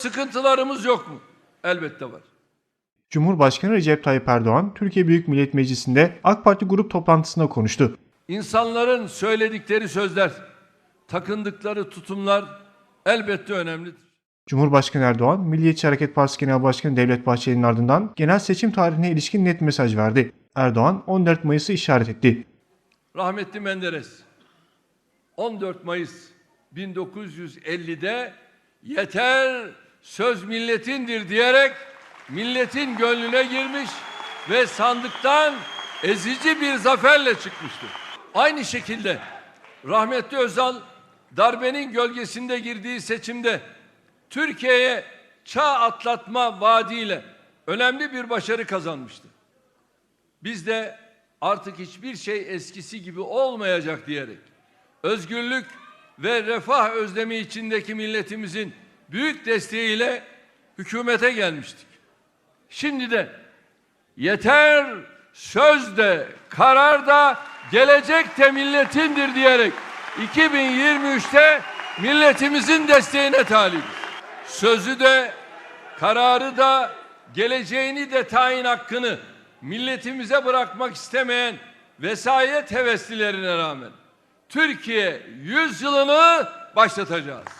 Sıkıntılarımız yok mu? Elbette var. Cumhurbaşkanı Recep Tayyip Erdoğan, Türkiye Büyük Millet Meclisi'nde AK Parti grup toplantısında konuştu. İnsanların söyledikleri sözler, takındıkları tutumlar elbette önemlidir. Cumhurbaşkanı Erdoğan, Milliyetçi Hareket Partisi Genel Başkanı Devlet Bahçeli'nin ardından genel seçim tarihine ilişkin net mesaj verdi. Erdoğan 14 Mayıs'ı işaret etti. Rahmetli Menderes 14 Mayıs 1950'de yeter söz milletindir diyerek milletin gönlüne girmiş ve sandıktan ezici bir zaferle çıkmıştır. Aynı şekilde rahmetli Özal darbenin gölgesinde girdiği seçimde Türkiye'ye çağ atlatma vaadiyle önemli bir başarı kazanmıştı. Biz de artık hiçbir şey eskisi gibi olmayacak diyerek özgürlük ve refah özlemi içindeki milletimizin büyük desteğiyle hükümete gelmiştik. Şimdi de yeter söz de karar da gelecek de milletindir diyerek 2023'te milletimizin desteğine talibiz. Sözü de kararı da geleceğini de tayin hakkını milletimize bırakmak istemeyen vesayet heveslilerine rağmen Türkiye yüzyılını başlatacağız.